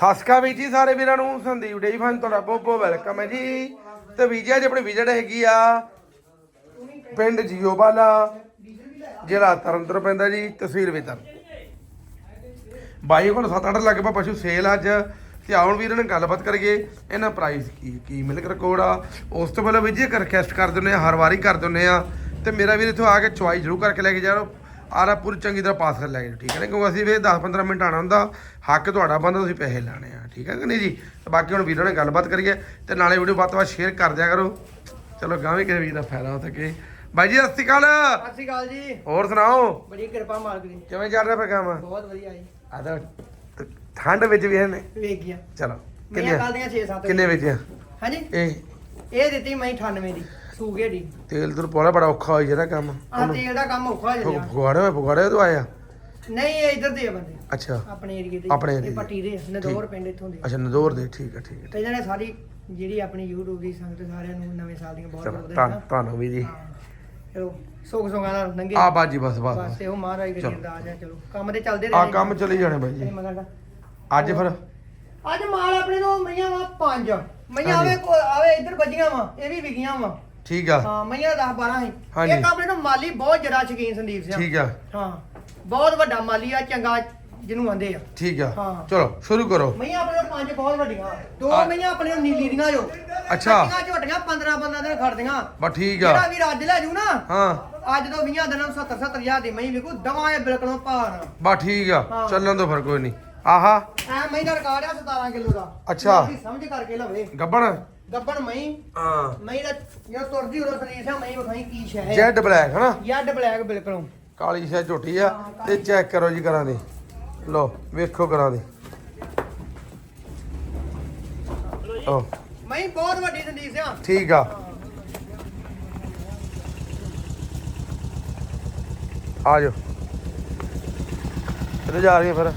ਸਾਸਕਾ ਵੀ ਜੀ ਸਾਰੇ ਵੀਰਾਂ ਨੂੰ, ਸੰਦੀਪ ਡੇਈ ਫਨ ਤੁਹਾਡਾ ਬਹੁਤ ਬਹੁਤ ਵੈਲਕਮ ਹੈ ਜੀ। ਤੇ ਵੀਜੇ ਅੱਜ ਆਪਣੀ ਵਿਜ਼ਿਟ ਹੈਗੀ ਆ ਪਿੰਡ ਜੀਓਵਾਲਾ ਜ਼ਿਲ੍ਹਾ ਤਰਨਤਾਰਨ ਪੈਂਦਾ ਜੀ, ਤਹਿਸੀਲ ਵੇਤਨ। ਬਾਈ ਕੋਲ 7-8 ਲਗਭਗ ਪਸ਼ੂ ਸੇਲ ਅੱਜ, ਤੇ ਆਉਣ ਵੀਰਾਂ ਨਾਲ ਗੱਲਬਾਤ ਕਰੀਏ, ਇਹਨਾਂ ਪ੍ਰਾਈਸ ਕੀ ਕੀ ਮਿਲਕ ਰਿਕਾਰਡ ਆ। ਉਸ ਤੋਂ ਪਹਿਲਾਂ ਵੀ ਜੀ ਇੱਕ ਰਿਕਵੈਸਟ ਕਰ ਦਿੰਦੇ ਆ, ਹਰ ਵਾਰੀ ਕਰ ਦਿੰਦੇ ਆ। ਤੇ ਮੇਰਾ ਵੀਰ ਇੱਥੋਂ ਆ ਕੇ ਚੁਆਈ ਜ਼ਰੂਰ ਕਰਕੇ ਲੈ ਕੇ ਜਾਓ ਆਰਾ ਪੂਰੀ ਚੰਗੀ ਤਰ੍ਹਾਂ ਪਾਸ ਕਰ ਲੈ ਕੇ ਜਾਓ, ਠੀਕ ਹੈ ਨਾ? ਕਿਉਂਕਿ ਅਸੀਂ ਵੀ 10-15 ਮਿੰਟ ਆਣਾ ਹੁੰਦਾ ਹੱਕ ਤੁਹਾਡਾ ਬੰਦਾ ਤੁਸੀਂ ਪੈਸੇ ਲਾਣੇ ਆ ਠੀਕ ਹੈ ਕਿ ਨਹੀਂ ਜੀ? ਤੇ ਬਾਕੀ ਹੁਣ ਵੀਰਾਂ ਨਾਲ ਗੱਲਬਾਤ ਕਰੀਏ ਤੇ ਨਾਲੇ ਵੀਡੀਓ ਵੱਧ ਤੋਂ ਵੱਧ ਸ਼ੇਅਰ ਕਰ ਦਿਆ ਕਰੋ। ਚਲੋ ਗਾਂ ਵੀ ਕਿਸੇ ਵੀਰ ਦਾ ਫਾਇਦਾ ਹੋ ਸਕੇ। ਬਾਈ ਜੀ ਸਤਿ ਸ਼੍ਰੀ ਅਕਾਲ। ਸਤਿ ਸ਼੍ਰੀ ਅਕਾਲ ਜੀ। ਹੋਰ ਸੁਣਾਓ? ਬੜੀ ਕਿਰਪਾ ਮਾਲਕ ਦੀ। ਕਿਵੇਂ ਚੱਲ ਰਿਹਾ ਫਿਰ ਕੰਮ? ਬਹੁਤ ਵਧੀਆ ਜੀ। ਆ ਤਾਂ ਠੰਡ ਵਿੱਚ ਵੀ ਹਨ ਵੇਖ ਗਿਆ। ਚਲੋ ਕਿੰਨੇ ਕੱਲ ਦੀਆਂ 6-7 ਕਿੰਨੇ ਵਿੱਚ? ਹਾਂਜੀ। ਇਹ ਇਹ ਦਿੱਤੀ ਮੈਂ 98 ਦੀ। ਸੂਗੇ ਦੀ ਤੇਲ ਤੁਰ ਪੋਲਾ ਬੜਾ ਔਖਾ ਹੋਈ ਜਿਹੜਾ ਕੰਮ। ਆ ਤੇਲ ਦਾ ਕੰਮ ਔਖਾ ਹੋ ਜਾਂਦਾ। ਫੁਗਾੜੇ ਹੋਏ ਫੁਗਾੜੇ ਤੋਂ ਆਇਆ? ਨਹੀਂ ਇਹ ਇੱਧਰ ਦੇ ਆ ਬੰਦੇ। ਅੱਛਾ। ਆਪਣੇ ਏਰੀਏ ਦੇ ਆਪਣੇ ਏਰੀਏ। ਪੱਟੀ ਦੇ। ਨਦੌਰ ਪਿੰਡ ਇੱਥੋਂ ਦੇ ਅੱਛਾ ਨਦੌਰ ਦੇ ਠੀਕ ਹੈ ਠੀਕ ਹੈ। ਤੇ ਇਹਨਾਂ ਨੇ ਸਾਰੀ ਜਿਹੜੀ ਆਪਣੀ YouTube ਦੀ ਸੰਗਤ ਸਾਰਿਆਂ ਨੂੰ ਨਵੇਂ ਸਾਲ ਦੀਆਂ ਬਹੁਤ ਬਹੁਤ ਵਧਾਈਆਂ। ਤੁਹਾਨੂੰ ਵੀ ਜੀ। ਚਲੋ ਸੁੱਖ ਸੁਖਾਂ ਨਾਲ ਲੰਘੇ। ਆ ਬਾਜੀ ਬਸ ਬਸ ਬਸ ਇਹੋ ਮਹਾਰਾਜ ਦੀ। ਅਰਦਾਸ ਹੈ ਚਲੋ। ਕੰਮ ਤੇ ਚੱਲਦੇ ਆ ਰਹੇ। ਕੰਮ ਚਲੀ ਜਾਣੇ ਬਾਈ ਜੀ। ਅੱਜ ਫਿਰ? ਅੱਜ ਮਾਲ ਆਪਣੇ ਤੋਂ ਮਈਆਂ ਵਾ ਪੰਜ। ਮਈਆਂ। ਆਵੇ ਆਵੇ ਇੱਧਰ ਵੱਜੀਆਂ ਵਾ ਇਹ ਵੀ ਵਿਗੀਆਂ ਵਾ। ਠੀਕ ਆ। ਹਾਂ ਮਈਆਂ 10 12 ਹਾਂਜੀ। ਸੀ ਇੱਕ ਆਪਣੇ ਤੋਂ ਮਾਲੀ ਬਹੁਤ ਜਰਾ ਸ਼ਕੀਨ ਸੰਦੀਪ ਸਿੰਘ। ਠੀਕ ਆ। ਹਾਂ ਬਹੁਤ ਵੱਡਾ ਮਾਲੀ ਆ ਚੰਗਾ ਜਿਹਨੂੰ ਆਂਦੇ ਆ। ਠੀਕ ਆ। ਹਾਂ। ਚਲੋ ਸ਼ੁਰੂ ਕਰੋ। ਮਈਆਂ ਆਪਣੇ ਤੋਂ ਪੰਜ ਬਹੁਤ ਵੱਡੀਆਂ। ਦੋ ਆ- ਮਈਆਂ ਆਪਣੇ ਤੋਂ ਨੀਲੀ ਦੀਆਂ ਜੋ। ਅੱਛਾ। ਕੱਟੀਆਂ ਝੋਟੀਆਂ 15 15 ਦਿਨ ਖੜਦੀਆਂ। ਬਸ ਠੀਕ ਆ। ਜਿਹੜਾ ਵੀ ਰੱਜ ਲੈ ਜੂ ਨਾ ਹਾਂ। ਅੱਜ ਤੋਂ 20 ਦਿਨਾਂ ਨੂੰ 70 70 ਹਜ਼ਾਰ ਦੀ ਮਈ ਵਿਕੂ ਦਵਾਂ ਇਹ ਬਿਲਕੁਲੋਂ ਭਾਰ। ਬਸ ਠੀਕ ਆ। ਹਾਂ। ਚੱਲਣ ਦੋ ਫਿਰ ਕੋਈ ਨਹੀਂ। ਆਹਾ। ਐ ਮਈ ਦਾ ਰਿਕਾਰਡ ਆ 17 ਕਿਲੋ ਦਾ। ਅੱਛਾ। ਤੁਸੀਂ ਸਮਝ ਕਰਕੇ ਲਵੇ। ਗੱਬਣ। ਗੱਬਣ ਮਈ ਹਾਂ। ਮਈ ਦਾ ਜੋ ਤੁਰਦੀ ਉਰੋ ਸਰੀਰ ਸਾ ਮਈ ਵਿਖਾਈ ਕੀ ਸ਼ੈ ਹੈ। ਜੈਡ ਬਲੈਕ ਹਨਾ? ਯੱਡ ਬਲੈਕ ਬਿਲਕੁਲੋਂ। ਕਾਲੀ ਸ਼ਾਹ ਝੋਟੀ ਆ ਤੇ ਚੈੱਕ ਕਰੋ ਜੀ ਕਰਾਂ ਦੀ। ਲੋ ਵੇਖੋ ਕਰਾਂ ਦੀ। ਓ ਮਈ ਬਹੁਤ ਵੱਡੀ ਸੰਦੀਪ ਸਿਆ। ਠੀਕ ਆ। ਆ ਜਾਓ। ਕਿੱਥੇ ਜਾ ਰਹੀ ਫਿਰ?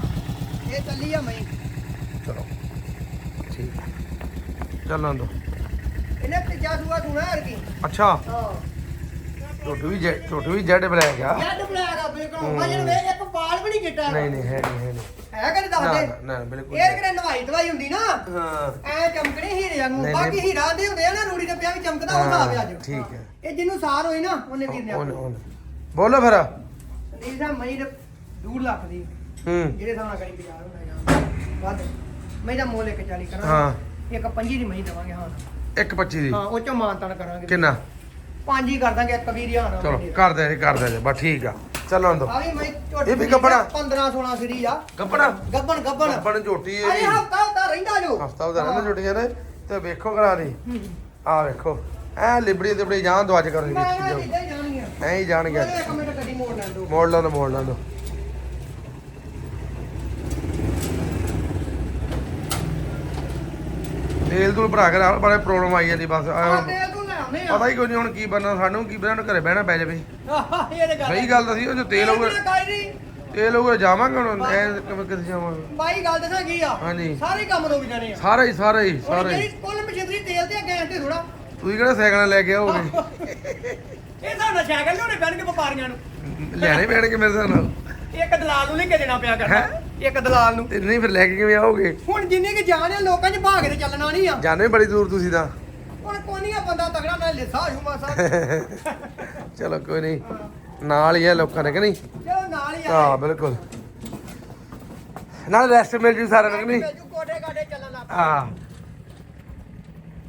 ਇਹ ਚੱਲੀ ਆ ਮਈ ਚਲੋ। ਠੀਕ। ਚੱਲਣ ਦੋ ਹੈ। ਦੱਸ ਦੇ? ਨਾ, ਬਿਲਕੁਲ ਇਹ ਨਵਾਈ ਦਵਾਈ ਹੁੰਦੀ ਨਾ। ਹਾਂ। ਐ ਚਮਕਣੀ ਹੀਰੇ ਵਾਂਗੂ। ਬਾਕੀ। ਹੀਰਾ ਦੇ ਹੁੰਦੇ ਆ ਨਾ ਰੂੜੀ ਤੇ ਪਿਆ ਵੀ ਚਮਕਦਾ ਉਹ ਹਿਸਾਬ ਆ ਅੱਜ। ਠੀਕ ਹੈ। ਇਹ ਜਿਹਨੂੰ ਸਾਰ ਹੋਈ ਨਾ ਉਹਨੇ ਵੀਰ ਨੇ ਉਹਨੇ ਉਹਨੇ ਬੋਲੋ ਫਿਰ। ਸੰਦੀਪ ਸਾਹਿਬ ਮਈ ਦੇ 2 ਲੱਖ ਦੀ। ਹੂੰ। ਜਿਹੜੇ ਹਿਸਾਬ ਨਾਲ ਕਰੀ ਬਾਜ਼ਾਰ ਹੁੰਦਾ ਜਾਂ ਵੱਧ। ਮੈਂ ਦਾ ਮੁੱਲ 140 ਕਰਾਂਗੇ। ਹਾਂ। ਇੱਕ ਪੰਜੀ ਦੀ ਮਹੀਂ ਦੇਵਾਂਗੇ ਹਾਂ। 125 ਦੀ। ਹਾਂ ਉਹ ਚੋਂ ਮਾਨਤਾਨ ਕਰਾਂਗੇ। ਕਿੰਨਾ? ਪੰਜ ਹੀ ਕਰ ਦਾਂਗੇ ਇੱਕ ਵੀਰ ਹਜ਼ਾਰ ਚਲੋ ਕਰ ਦੇ ਜੀ ਕਰ ਦੇ ਜੀ ਬਸ ਠੀਕ ਆ। ਵੀ ਮੈਂ ਇਹ ਵੀ ਗੱਭਣਾ? 15 16 ਸਰੀ ਆ? ਗੱਬਣ ਗੱਬਣ ਗੱਬਣ ਝੋਟੀ ਅਰੇ ਇਹ ਹਫਤਾ ਹਫਤਾ ਰਹਿੰਦਾ ਜੋ। ਹਫਤਾ ਉਹਦਾ ਰਹਿੰਦਾ ਝੋਟੀਆਂ ਨੇ ਤੇ ਵੇਖੋ ਕਰਾ ਦੀ ਆ ਵੇਖੋ ਐ ਲਿਬੜੀ ਤੇ ਬੜੀ ਜਾਨ ਦਵਾਜ ਕਰੋ ਜੀ ਮੈਂ ਵੇਖੀ ਜਾਓ ਚੀਜ਼ਾਂ ਹੀ ਜਾਣਗੀਆਂ ਐ ਹੀ ਜਾਣਗੇ ਉਹਨੇ ਇੱਕ ਮਿੰਟ ਗੱਡੀ ਮੋੜ ਲੈਣ ਦੋ। ਮੋੜ ਲਾਂ ਦੋ ਮੋੜ ਲਾਂ ਦੋ। ਤੇਲ ਤੂਲ ਭਰਾ ਕੇ ਨਾਲ ਬੜੇ ਪ੍ਰੋਬਲਮ ਆਈ ਜਾਂਦੀ ਬਸ ਆ ਆਹ ਤੇ ਤੂੰ ਲੈ ਆਉਨੇ ਪਤਾ ਹੀ ਕੋਈ ਨਹੀਂ ਹੁਣ ਕੀ ਬਣਨਾ ਸਾਨੂੰ ਕੀ ਬਣਨਾ ਘਰੇ ਬਹਿਣਾ ਪੈ ਜਾਵੇ। ਆ ਇਹ ਤੇ ਗੱਲ ਸਹੀ ਗੱਲ ਦੱਸੀ ਉਹ ਜੋ ਤੇਲ ਹੋਊਗਾ। ਤੇਲ ਹੋਊਗਾ ਜਾਵਾਂਗੇ ਹੁਣ ਐ ਕਿਵੇਂ ਕਿੱਥੇ ਜਾਵਾਂਗੇ। ਬਾਈ ਗੱਲ ਦੱਸਾਂ ਕੀ ਆ? ਹਾਂਜੀ। ਸਾਰੇ ਕੰਮ ਰੁਕ ਜਾਣੇ ਆ। ਸਾਰਾ ਹੀ ਸਾਰਾ ਹੀ ਹੁਣ ਸਾਰਾ ਜਿਹੜੀ ਹੀ ਕੁੱਲ ਮਸ਼ੀਨਰੀ ਤੇਲ ਤੇ ਗੈਸ ਤੇ ਥੋੜਾ ਤੁਸੀਂ ਕਿਹੜਾ ਸਾਈਕਲ ਲੈ ਕੇ ਆਓਗੇ? ਇਹ ਸਾਡਾ ਸਾਈਕਲ ਲਿਆਉਣੇ ਪੈਣਗੇ ਵਪਾਰੀਆਂ ਨੂੰ। ਲੈਣੇ ਪੈਣਗੇ ਮੇਰੇ ਹਿਸਾਬ ਨਾਲ। ਇੱਕ ਦਲਾਲ ਨੂੰ ਲੈ ਕੇ ਦੇਣਾ ਪਿਆ ਕਰਦਾ ਇੱਕ ਦਲਾਲ ਨੂੰ। ਤੇ ਨਹੀਂ ਫਿਰ ਲੈ ਕੇ ਕਿਵੇਂ ਆਓਗੇ? ਹੁਣ ਜਿੰਨੀ ਕਿ ਜਾਣ ਆ ਲੋਕਾਂ 'ਚ ਭਾਗ ਤੇ ਚੱਲਣਾ ਨਹੀਂ ਆ। ਜਾਣੇ ਬੜੀ ਦੂਰ ਤੁਸੀਂ ਤਾਂ। ਹੁਣ ਕੋਨੀਆ ਬੰਦਾ ਤਗੜਾ ਨਾਲ ਲਿਸਾ ਹੋ ਮਾਸਾ ਚਲੋ ਕੋਈ ਨਹੀਂ। ਨਾਲ ਹੀ ਹੈ ਲੋਕਾਂ ਨੇ ਕਿ ਨਹੀਂ? ਚਲੋ ਨਾਲ ਹੀ ਆ। ਹਾਂ ਬਿਲਕੁਲ। ਨਾਲ ਰੈਸਟ ਮਿਲ ਜੂ ਸਾਰਿਆਂ ਨੂੰ ਕਿ ਨਹੀਂ? ਜੂ ਕੋਡੇ ਕਾਡੇ ਚੱਲਣ। ਹਾਂ।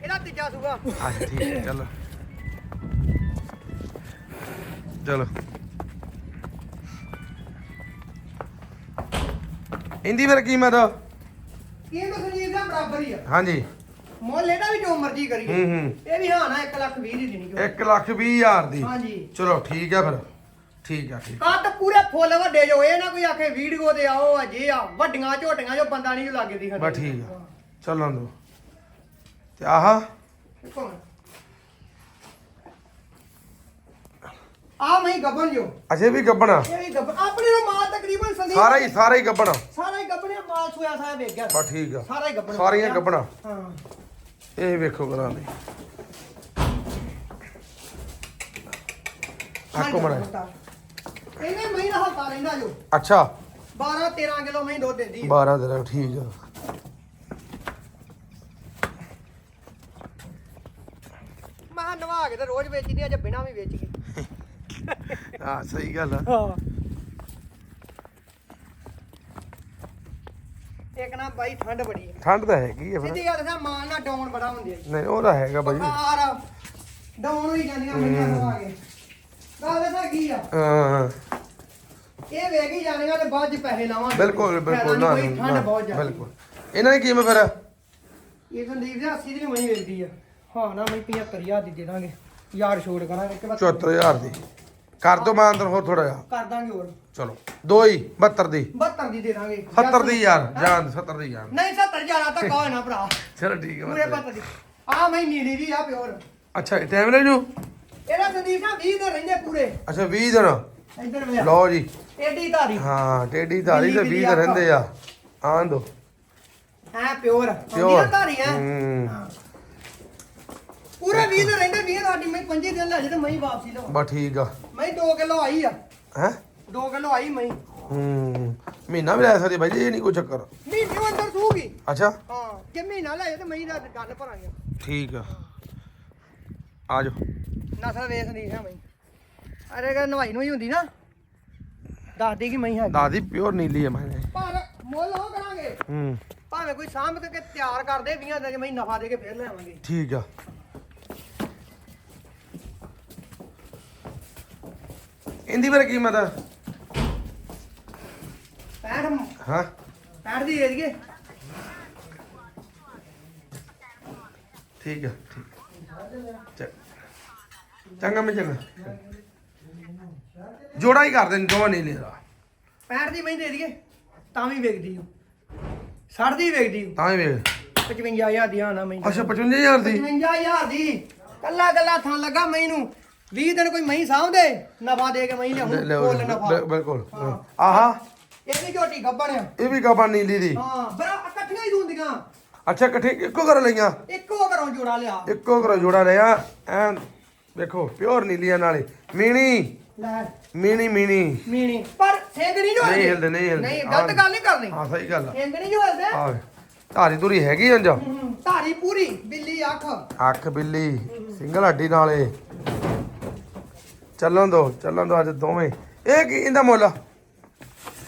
ਇਹਦਾ ਤੀਜਾ ਸੂਗਾ ਆ ਠੀਕ ਹੈ ਚਲੋ। ਚਲੋ। ਇੰਦੀ ਫਿਰ ਕੀਮਤ ਕੀ ਨੂੰ ਸੁਨੀਲ ਦਾ ਬਰਾਬਰ ਹੀ ਆ। ਹਾਂਜੀ। ਮੁੱਲ ਇਹਦਾ ਵੀ ਜੋ ਮਰਜ਼ੀ ਕਰੀਏ। ਹੂੰ ਹੂੰ। ਇਹ ਵੀ ਹਾਂ ਨਾ 1 ਲੱਖ 20 ਦੀ ਦੇਣੀ ਕਿਉਂ 1 ਲੱਖ 20 ਹਜ਼ਾਰ ਦੀ। ਹਾਂਜੀ। ਚਲੋ ਠੀਕ ਹੈ ਫਿਰ। ਠੀਕ ਆ ਠੀਕ ਕੱਟ ਪੂਰੇ ਫੁੱਲ ਵੱਡੇ ਜੋ ਇਹ ਨਾ ਕੋਈ ਆਖੇ ਵੀਡੀਓ ਤੇ ਆਓ ਅਜੇ ਆ ਵੱਡੀਆਂ ਝੋਟੀਆਂ ਜੋ ਬੰਦਾ ਨਹੀਂ ਲੱਗੇ ਦੀ ਬਸ ਠੀਕ ਆ। ਚੱਲਣ ਦੋ। ਤੇ ਆਹ? ਆ ਮੈਂ ਗੱਬਣ ਜੋ। ਅਜੇ ਵੀ ਗੱਬਣਾ ਇਹ ਵੀ ਗੱਬਣ। ਆਪਣੇ ਨੂੰ ਮਾਲ ਤਕਰੀਬਨ ਸੰਦੀਪ ਸਾਰਾ ਹੀ ਸਾਰਾ ਹੀ ਗੱਬਣਾ ਸਾਰਾ ਹੀ ਗੱਬਣੇ ਮਾਲ ਸੋਇਆ ਸਾਰਾ ਵੇਖ ਬਾ ਠੀਕ ਆ। ਸਾਰਾ ਹੀ ਗੱਬਣਾ ਸਾਰੀਆਂ ਗੱਬਣਾ। ਹਾਂ। ਇਹ ਵੇਖੋ ਗਰਾਂ ਦੇ ਆਕੋ ਮਣਾ ਇਹਨੇ ਮਹੀਂ ਦਾ ਹਲਤਾ ਰਹਿੰਦਾ ਜੋ। ਅੱਛਾ। 12 13 ਕਿਲੋ ਮਹੀਂ ਦੁੱਧ ਦਿੰਦੀ 12 13 ਠੀਕ ਆ। ਮੈਂ ਨਵਾ ਕੇ ਤੇ ਰੋਜ਼ ਵੇਚਦੀ ਅੱਜ ਬਿਨਾ ਵੀ ਵੇਚ ਹਾਂ ਸਹੀ ਗੱਲ ਆ। ਹਾਂ। ਇੱਕ ਨਾ ਬਾਈ ਠੰਡ ਬੜੀ ਹੈ ਠੰਡ ਤਾਂ ਹੈਗੀ ਆ ਫਿਰ। ਸਿੱਧੀ ਗੱਲ ਦੱਸਾਂ ਮਾਨ ਨਾਲ ਡਾਊਨ ਬੜਾ ਹੁੰਦੀ ਹੈ ਨਹੀਂ ਉਹ ਤਾਂ ਹੈਗਾ ਬਾਈ। ਬੁਖਾਰ ਡਾਊਨ ਹੋਈ ਜਾਂਦੀਆਂ ਮੰਡੀਆਂ ਤੋਂ ਆ ਕੇ। ਗੱਲ ਦੱਸਾਂ ਕੀ ਆ? ਹਾਂ ਇਹ ਵੇਖ ਹੀ ਜਾਣੀਆਂ ਤੇ ਬਾਅਦ ਚ ਪੈਸੇ ਲਾਵਾਂਗੇ। ਬਿਲਕੁਲ ਬਿਲਕੁਲ ਨਾ ਕੋਈ ਠੰਡ ਬਹੁਤ ਜ਼ਿਆਦਾ। ਬਿਲਕੁਲ। ਇਹਨਾਂ ਨੇ ਕਿਵੇਂ ਫਿਰ? ਇਹ ਸੰਦੀਪ ਜੀ 80 ਦੀ ਮਣੀ ਵੇਚਦੀ ਆ। ਹਾਂ ਨਾ ਮੈਂ 75000 ਦੀ ਦੇ ਦਾਂਗੇ। ਯਾਰ ਛੋੜ ਕਰਾਂਗੇ ਕਿ 74000 ਦੀ। ਕਰ ਦੋ ਮੈਂ ਅੰਦਰ ਹੋਰ ਥੋੜਾ ਜਿਹਾ। ਕਰ ਦਾਂਗੇ ਹੋਰ। ਚਲੋ ਦੋ ਹੀ 72 ਦੀ। 72 ਦੀ ਦੇ ਦਾਂਗੇ। 70 ਦੀ ਯਾਰ ਜਾਨ 70 ਦੀ ਜਾਨ। ਨਹੀਂ 70 ਜਾਣਾ ਤਾਂ ਕਹੋ ਨਾ ਭਰਾ? ਚਲੋ ਠੀਕ ਹੈ ਪੂਰੇ ਬਸ। 72 ਦੀ। ਆ ਮੈਂ ਨੀਲੀ ਦੀ ਆ ਪਿਓਰ। ਅੱਛਾ ਟਾਈਮ ਲੈ ਜੂ? ਇਹਦਾ ਸੰਦੀਪ ਨਾ 20 ਦੇ ਰਹਿੰਦੇ ਪੂਰੇ। ਅੱਛਾ 20 ਦਿਨ। ਇੱਧਰ ਵੇ ਲਓ ਜੀ। ਏਡੀ ਧਾਰੀ। ਹਾਂ ਟੇਡੀ ਧਾਰੀ ਤੇ ਬਿੱਲੀ 20 ਦਿਨ ਰਹਿੰਦੇ ਆ। ਆਣ ਦੋ। ਹੈ ਪਿਓਰ। ਪਿਓਰ। ਧਾਰੀ ਹੈ। ਹੂੰ। 20 ਦੇ ਰਹਿੰਦੇ 20 ਸਾਡੀ ਮੈਂ 25 ਦਿਨ ਲੈ ਜੇ ਤੇ ਮੈਂ ਹੀ ਵਾਪਸੀ ਲਵਾਂ। ਬਸ ਠੀਕ ਆ। ਮੈਂ 2 ਕਿਲੋ ਆਈ ਆ। ਹੈ? 2 ਕਿਲੋ ਆਈ ਮੈਂ ਹੂੰ ਮਹੀਨਾ ਵੀ ਲੈ ਸਕਦੀ ਬਾਈ ਜੀ ਇਹ ਨਹੀਂ ਕੋਈ ਚੱਕਰ। ਮਹੀਨੇ ਅੰਦਰ ਸੂਗੀ। ਅੱਛਾ। ਹਾਂ ਕਿ ਮਹੀਨਾ ਲੈ ਜੇ ਤੇ ਮੈਂ ਹੀ ਦਾ ਗੱਲ ਭਰਾਂਗੇ। ਠੀਕ ਆ। ਆ ਜਾਓ। ਨਸਲ ਵੇਖ ਨਹੀਂ ਹੈ ਮੈਂ ਅਰੇ ਕਿ ਨਵਾਈ ਨੂੰ ਹੀ ਹੁੰਦੀ ਨਾ ਦੱਸਦੀ ਕਿ ਮੈਂ ਹੈ ਦਾਦੀ ਪਿਓਰ ਨੀਲੀ ਹੈ ਮੈਂ ਪਰ ਮੁੱਲ ਉਹ ਕਰਾਂਗੇ। ਹੂੰ। ਭਾਵੇਂ ਕੋਈ ਸਾਂਭ ਕੇ ਤਿਆਰ ਕਰਦੇ 20 ਦਿਨ ਚ ਮੈਂ ਨਫਾ ਦੇ ਕੇ ਫੇਰ ਲੈ ਆਵਾਂਗੇ। ਠੀਕ ਆ। ਇੰਦੀ ਬਾਰੇ ਕੀਮਤ ਆ 65 ਹਾਂ। 65 ਦੀ ਦੇ ਦਈਏ ਠੀਕ ਆ ਠੀਕ। ਚੰਗਾ। ਮੈਂ ਚੰਗਾ। ਜੋੜਾ ਹੀ ਕਰ ਦੇ ਦੋਵਾਂ ਨਹੀਂ ਲੈਦਾ 65 ਦੀ ਮੈਂ ਦੇ ਦਈਏ ਤਾਂ ਵੀ ਵੇਚਦੀ ਹੂੰ। 60 ਦੀ ਵੇਚਦੀ ਹੂੰ। ਤਾਂ ਹੀ ਵੇਖ। 55000 ਦੀ ਆਣਾ ਮੈਂ ਅੱਛਾ 55000 ਦੀ? 55000 ਦੀ। ਕੱਲਾ ਕੱਲਾ ਥਾਂ ਲੱਗਾ ਮੈਨੂੰ 20 ਦਿਨ ਕੋਈ ਮਹੀਂ ਸਾਂਭਦੇ? ਨਫਾ ਦੇ ਕੇ ਮਹੀਂ ਲਿਆਉਂ ਲੈ ਫੁੱਲ ਨਫਾ। ਬਿਲ- ਬਿਲਕੁਲ ਹਾਂ। ਆਹਾ। ਇਹ ਵੀ ਝੋਟੀ ਗੱਬਣ ਇਹ ਵੀ ਕਬਾ ਨੀਲੀ ਦੀ। ਹਾਂ ਬਰਾ ਇਕੱਠੀਆਂ ਹੀ ਹੁੰਦੀਆਂ ਅੱਛਾ ਇਕੱਠੇ ਇੱਕੋ ਕਰ ਲਈਆਂ? ਇੱਕੋ ਘਰੋਂ ਜੋੜਾ ਲਿਆ। ਇੱਕੋ ਕਰ ਜੋੜਾ ਲਿਆ। ਐ ਦੇਖੋ ਪਿਓਰ ਨੀਲੀਆਂ ਨਾਲੇ। ਮੀਣੀ। ਮੀਣੀ ਮੀਣੀ। ਮੀਣੀ। ਪਰ ਸਿੰਘ ਨਹੀਂ ਜੋ ਨਹੀਂ ਹਿਲਦੇ ਨਹੀਂ ਹਿਲਦੇ। ਨਹੀਂ ਗਲਤ ਗੱਲ ਨਹੀਂ ਕਰਨੀ। ਹਾਂ ਸਹੀ ਗੱਲ ਸਿੰਘ ਨਹੀਂ ਜੋ ਹਿਲਦੇ ਆ ਧਾਰੀ ਧੁਰੀ ਹੈਗੀ ਅੰਜ? ਹੂੰ, ਧਾਰੀ ਪੂਰੀ ਬਿੱਲੀ ਅੱਖ। ਅੱਖ ਬਿੱਲੀ ਸਿੰਗਲ ਹੱਡੀ ਨਾਲੇ। ਚੱਲਣ ਦੋ ਚੱਲਣ ਦੋ ਅੱਜ ਦੋਵੇਂ। ਇਹ ਕੀ ਇਹਦਾ ਮੁੱਲ?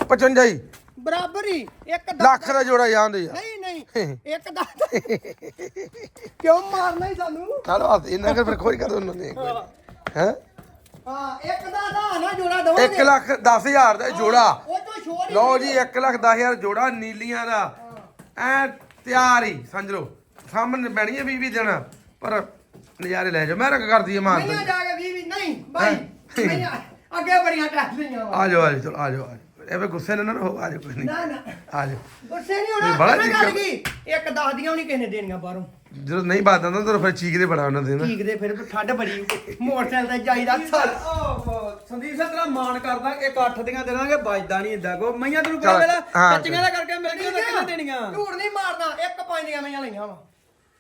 55 ਹੀ। ਬਰਾਬਰ ਇੱਕ ਲੱਖ ਦਾ ਜੋੜਾ ਜਾਂਦੇ ਆ। ਨਹੀਂ ਨਹੀਂ। ਇੱਕ ਦਾ ਕਿਉਂ ਮਾਰਨਾ ਹੀ ਸਾਨੂੰ? ਚਲੋ ਹੱਥ ਇਹਨਾਂ ਕਰ ਫਿਰ ਖੋਈ ਕਰ ਦੋ ਨੇ ਹੈ? ਹਾਂ ਇੱਕ ਦਾ ਦਾ ਨਾ ਜੋੜਾ ਦਵਾਂਗੇ 1 ਲੱਖ 10000 ਦਾ ਜੋੜਾ। ਲਓ ਜੀ 1 ਲੱਖ 10000 ਜੋੜਾ ਨੀਲੀਆਂ ਦਾ। ਐ ਤਿਆਰ ਹੀ ਸਮਝ ਲਓ। ਸਾਹਮਣੇ ਬੈਣੀ ਹੈ 20 20 ਦਿਨ ਪਰ ਨਜ਼ਾਰੇ ਲੈ ਜਾਓ ਮੈਂ ਰੰਗ ਕਰਦੀ ਹੈ ਮਾਂ ਨਹੀਂ ਜਾ ਕੇ ਵੀ ਵੀ ਨਹੀਂ ਬਾਈ ਨਹੀਂ ਅੱਗੇ ਬੜੀਆਂ ਟੈਸ ਲਈਆਂ ਵਾ। ਆ ਜਾਓ ਆ ਜਾਓ ਚਲੋ ਆ ਜਾਓ ਆ ਜਾਓ। ਐਵੇਂ ਗੁੱਸੇ ਨਾਲ ਨਾ ਹੋ ਆ ਜਾਓ ਕੋਈ ਨਹੀਂ। ਨਾ ਨਾ। ਆ ਜਾਓ। ਗੁੱਸੇ ਨਹੀਂ ਹੋਣਾ ਬੜਾ ਪਤਾ ਗੱਲ ਕੀ? ਇੱਕ ਦਸ ਦੀਆਂ ਨਹੀਂ ਕਿਸੇ ਨੇ ਦੇਣੀਆਂ ਬਾਹਰੋਂ। ਜਦੋਂ ਨਹੀਂ ਬਾਤ ਆਉਂਦਾ ਤਾਂ ਫਿਰ ਚੀਕਦੇ ਬੜਾ ਉਹਨਾਂ ਦੇ ਨਾ। ਠੀਕ ਦੇ ਫਿਰ ਠੰਡ ਬੜੀ ਮੋਟਰਸਾਈਕਲ ਤੇ ਜਾਈਦਾ ਸਾਲ ਸੰਦੀਪ ਸਿੰਘ ਤੇਰਾ ਮਾਣ ਕਰਦਾ ਇੱਕ ਅੱਠ ਦੀਆਂ ਦੇਵਾਂਗੇ ਵੱਜਦਾ ਨਹੀਂ ਇਦਾਂ ਕੋ। ਮਈਆਂ ਤੈਨੂੰ ਪਤਾ ਕੱਚੀਆਂ ਦਾ ਕਰਕੇ ਮਿਲ ਗਈਆਂ ਤਾਂ ਕਿੰਨੇ ਦੇਣੀਆਂ? ਝੂਠ ਨਹੀਂ ਮਾਰਨਾ ਇੱਕ ਪੰਜ ਦੀਆਂ ਮਈਆਂ ਲਈਆਂ ਵਾ।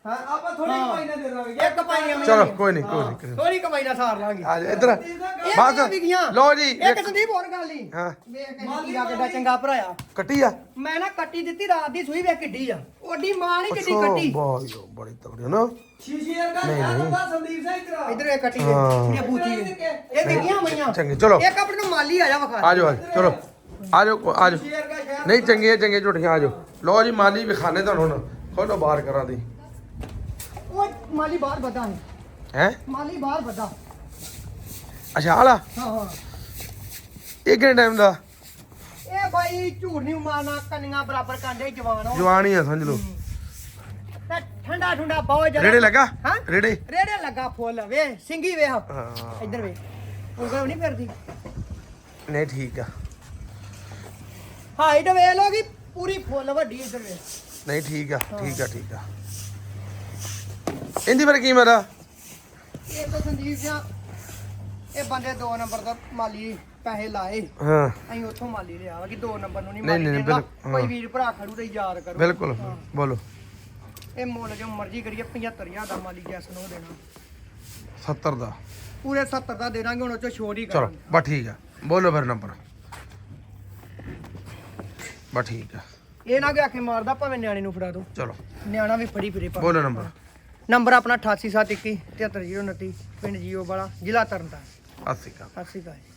ਹਾਂ ਆਪਾਂ ਥੋੜੀ ਹਾਂ। ਕਮਾਈ ਨਾ ਦੇ ਦਾਂਗੇ ਇੱਕ ਪੰਜ ਦੀਆਂ ਮਈਆਂ ਚਲੋ। ਕੋਈ ਨਹੀਂ ਕੋਈ ਨਹੀਂ ਕੋਈ ਨਹੀਂ। ਥੋੜੀ ਕਮਾਈ ਨਾਲ ਸਾਰ ਲਾਂਗੇ। ਆ ਜਾਓ ਇੱਧਰ ਇਹ ਬਸ ਵੀ ਗਈਆਂ ਲਓ ਜੀ ਇੱਕ ਇੱਕ। ਸੰਦੀਪ ਹੋਰ ਗੱਲ ਨਹੀਂ ਹਾਂ। ਵੇਖ ਕੇ ਕਿੱਡਾ ਕਿੱਡਾ ਚੰਗਾ ਭਰਾਇਆ ਕੱਟੀ ਆ? ਮੈਂ ਨਾ ਕੱਟੀ ਦਿੱਤੀ ਰਾਤ ਦੀ ਸੂਈ ਵੇਖ ਕਿੱਡੀ ਆ। ਓਡੀ ਮਾਂ ਨਹੀਂ ਕਿੱਡੀ ਅੱਛਾ, ਕੱਟੀ। ਬਹੁਤ ਬੜੀ ਤਗੜੀ ਨਾ। ਸ਼ੀਸ਼ੀ ਵਰਗਾ ਨਹੀਂ, ਯਾਰ ਨਹੀਂ। ਹੁੰਦਾ ਸੰਦੀਪ ਸਿੰਘ ਤੇਰਾ ਇਧਰ ਇਹ ਕੱਟੀ ਹਾਂ। ਇਹ ਬੂਤੀ ਇਹ ਵਿਗੀਆਂ ਮਈਆਂ ਚੰਗੇ ਚਲੋ। ਇੱਕ ਆਪਣੇ ਨੂੰ ਮਾਲੀ ਆ ਜਾ ਵਿਖਾ ਆ ਜਾਓ ਚਲੋ। ਆ ਆ ਨਹੀਂ ਚੰਗੀਆਂ ਚੰਗੀਆਂ ਝੂਠੀਆਂ ਆ ਜਾਓ। ਲਓ ਜੀ ਮਾਲੀ ਵਿਖਾਣੇ ਤੁਹਾਨੂੰ ਹੁਣ। ਖੋਲੋ ਬਾਹਰ ਕਰਾਂ ਦੀ। ਮਾਲੀ ਬਾਹਰ ਵੱਡਾ ਹੈ ਹੈ? ਮਾਲੀ ਬਾਹਰ ਵੱਡਾ ਅੱਛਾ ਆਲਾ ਹਾਂ ਹਾਂ। ਇਹ ਕਿੰਨੇ ਟਾਈਮ ਦਾ? ਇਹ ਬਾਈ ਝੂਠ ਨਹੀਂ ਮਾਰਨਾ ਕੰਨੀਆਂ ਬਰਾਬਰ ਕਾਂਡੇ ਜਵਾਨ ਹੋ। ਜਵਾਨੀ ਆ ਸਮਝ ਲਓ। ਤੇ ਠੰਡਾ ਠੰਡਾ ਬਹੁਤ ਜ਼ਿਆਦਾ। ਰੇੜੇ ਲੱਗਾ? ਹਾਂ? ਰੇੜੇ? ਰੇੜੇ ਲੱਗਾ ਫੁੱਲ ਵੇ ਸਿੰਗੀ ਵੇ ਹਾਂ। ਇੱਧਰ ਵੇ। ਉਂਗਲ ਨਹੀਂ ਫਿਰਦੀ। ਨਹੀਂ ਠੀਕ ਆ। ਹਾਈਟ ਵੇ ਲੋਗੀ ਪੂਰੀ ਫੁੱਲ ਵੱਡੀ ਇੱਧਰ ਵੇ। ਨਹੀਂ ਠੀਕ ਆ ਠੀਕ ਆ ਠੀਕ ਆ। ਇਹਦੀ ਫਿਰ ਕੀਮਤ ਆ ਇਹ ਤਾਂ ਸੰਦੀਪ ਜੀ ਇਹ ਬੰਦੇ 2 ਨੰਬਰ ਦਾ ਮਾਲੀ ਪੈਸੇ ਲਾਏ। ਹਾਂ। ਅਸੀਂ ਉੱਥੋਂ ਮਾਲੀ ਲਿਆ ਵਾ ਕਿ 2 ਨੰਬਰ ਨੂੰ ਨਹੀਂ ਨਹੀਂ, ਮਾਲੀ ਨਹੀਂ, ਦੇਣਾ। ਬਿਲਕੁਲ, ਕੋਈ ਹਾਂ। ਵੀਰ ਭਰਾ ਖੜੂ ਤੇ ਯਾਦ ਕਰੋ। ਬਿਲਕੁਲ। ਬੋਲੋ। ਇਹ ਮੁੱਲ ਜੋ ਮਰਜ਼ੀ ਕਰੀਏ 75000 ਦਾ ਮਾਲੀ ਜੈਸ ਨੂੰ ਦੇਣਾ। 70 ਦਾ। ਪੂਰੇ 70 ਦਾ ਦੇ ਦਾਂਗੇ ਹੁਣ ਉਹ ਚੋਂ ਛੋੜ ਹੀ ਚਲੋ ਕਰਾਂਗੇ। ਬਸ ਠੀਕ ਆ। ਬੋਲੋ ਫਿਰ ਨੰਬਰ। ਬਸ ਠੀਕ ਆ। ਇਹ ਨਾ ਕਿ ਆਖੇ ਮਾਰਦਾ ਭਾਵੇਂ ਨਿਆਣੇ ਨੂੰ ਫੜਾ ਦੋ। ਚਲੋ। ਨਿਆਣਾ ਵੀ ਫੜੀ ਫਿਰੇ ਪਾ ਬੋਲੋ ਨੰਬਰ। ਨੰਬਰ ਆਪਣਾ 8871 73029 ਪਿੰਡ ਜੀਓ ਵਾਲਾ ਜ਼ਿਲ੍ਹਾ ਤਰਨਤਾਰਨ। ਸਤਿ ਸ਼੍ਰੀ ਅਕਾਲ। ਸਤਿ ਸ਼੍ਰੀ ਅਕਾਲ ਜੀ।